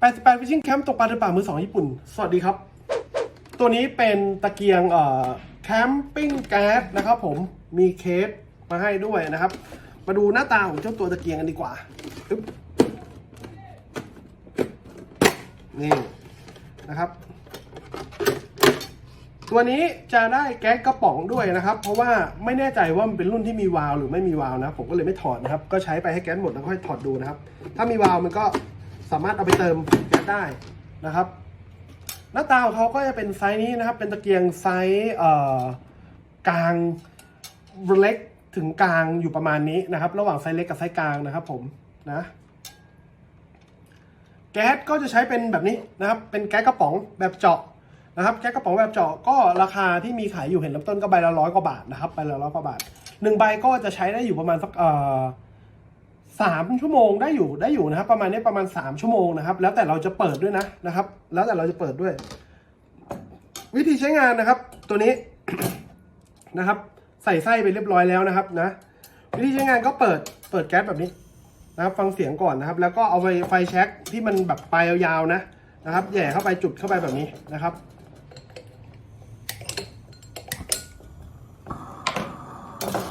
88 Fishing Camp ตกปลาในป่ามือสองญี่ปุ่น สวัสดีครับ ตัวนี้เป็นตะเกียงเอ่อแคมปิ้งแก๊สนะครับผม มีเคสมาให้ด้วยนะครับ มาดูหน้าตาของเจ้าตัวตะเกียงกันดีกว่าอึ๊บนี่นะครับ ตัวนี้จะได้แก๊สกระป๋องด้วยนะครับ เพราะว่าไม่แน่ใจว่ามันเป็นรุ่นที่มีวาล์วหรือไม่มีวาล์วนะ ผมก็เลยไม่ถอดนะครับ ก็ใช้ไปให้แก๊สหมดแล้วค่อยถอดดูนะครับ ถ้ามีวาล์วมันก็ สามารถเอาไปเติมแก๊สได้นะครับ หน้าตาของเขาก็จะเป็นไซส์นี้นะครับ เป็นตะเกียงไซส์กลางเล็กถึงกลางอยู่ประมาณนี้นะครับ ระหว่างไซส์เล็กกับไซส์กลางนะครับ ผมนะแก๊สก็จะใช้เป็นแบบนี้นะครับ เป็นแก๊สกระป๋องแบบเจาะนะครับ แก๊สกระป๋องแบบเจาะก็ราคาที่มีขายอยู่เห็นลำต้นก็ใบละร้อยกว่าบาทนะครับใบละร้อยกว่าบาทหนึ่งใบก็จะใช้ได้อยู่ประมาณสักเอ่อ สามชั่วโมงได้อยู่ได้อยู่นะครับ ประมาณนี้ประมาณสามชั่วโมงนะครับ แล้วแต่เราจะเปิดด้วยนะนะครับ แล้วแต่เราจะเปิดด้วย วิธีใช้งานนะครับ ตัวนี้นะครับ ใส่ไส้ไปเรียบร้อยแล้วนะครับนะ วิธีใช้งานก็เปิดเปิดแก๊สแบบนี้นะครับ ฟังเสียงก่อนนะครับ แล้วก็เอาไฟไฟแช็กที่มันแบบปลายยาวๆนะนะครับแย่เข้าไปจุดเข้าไปแบบนี้นะครับ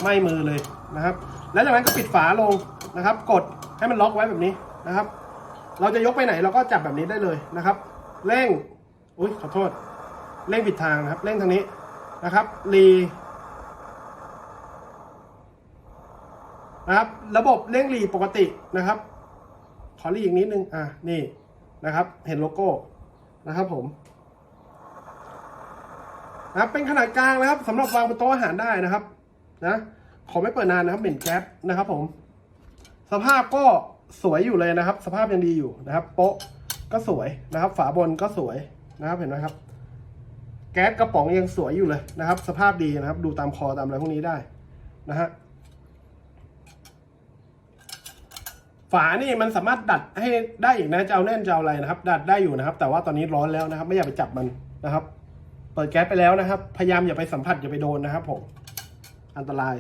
ไม่มือเลยนะครับ แล้วจากนั้นก็ปิดฝาลง นะครับ กดให้มันล็อกไว้แบบนี้นะครับ เราจะยกไปไหนเราก็จับแบบนี้ได้เลยนะครับ เร่ง อุ้ยขอโทษ เร่งผิดทางนะครับ เร่งทางนี้นะครับ รีนะครับ ระบบเร่งรีปกตินะครับ ขอรีอีกนิดนึง อะ นี่นะครับ เห็นโลโก้นะครับผมนะครับเป็นขนาดกลางนะครับสำหรับวางบนโต๊ะอาหารได้นะครับนะขอไม่เปิดนานนะครับเหม็นแก๊สนะครับผม สภาพก็สวยอยู่เลยนะครับ สภาพยังดีอยู่นะครับ โป๊ะก็สวยนะครับ ฝาบนก็สวยนะครับเห็นไหมครับ แก๊สกระป๋องยังสวยอยู่เลยนะครับ สภาพดีนะครับ ดูตามคอตามอะไรพวกนี้ได้นะฮะฝานี่มันสามารถดัดให้ได้อีกนะจะเอาแน่นจะเอาอะไรนะครับ ดัดได้อยู่นะครับ แต่ว่าตอนนี้ร้อนแล้วนะครับ ไม่อยากไปจับมันนะครับ เปิดแก๊สไปแล้วนะครับ พยายามอย่าไปสัมผัสอย่าไปโดนนะครับผมอันตราย